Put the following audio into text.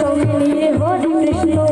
সঙ্গে নিয়ে হরে কৃষ্ণ।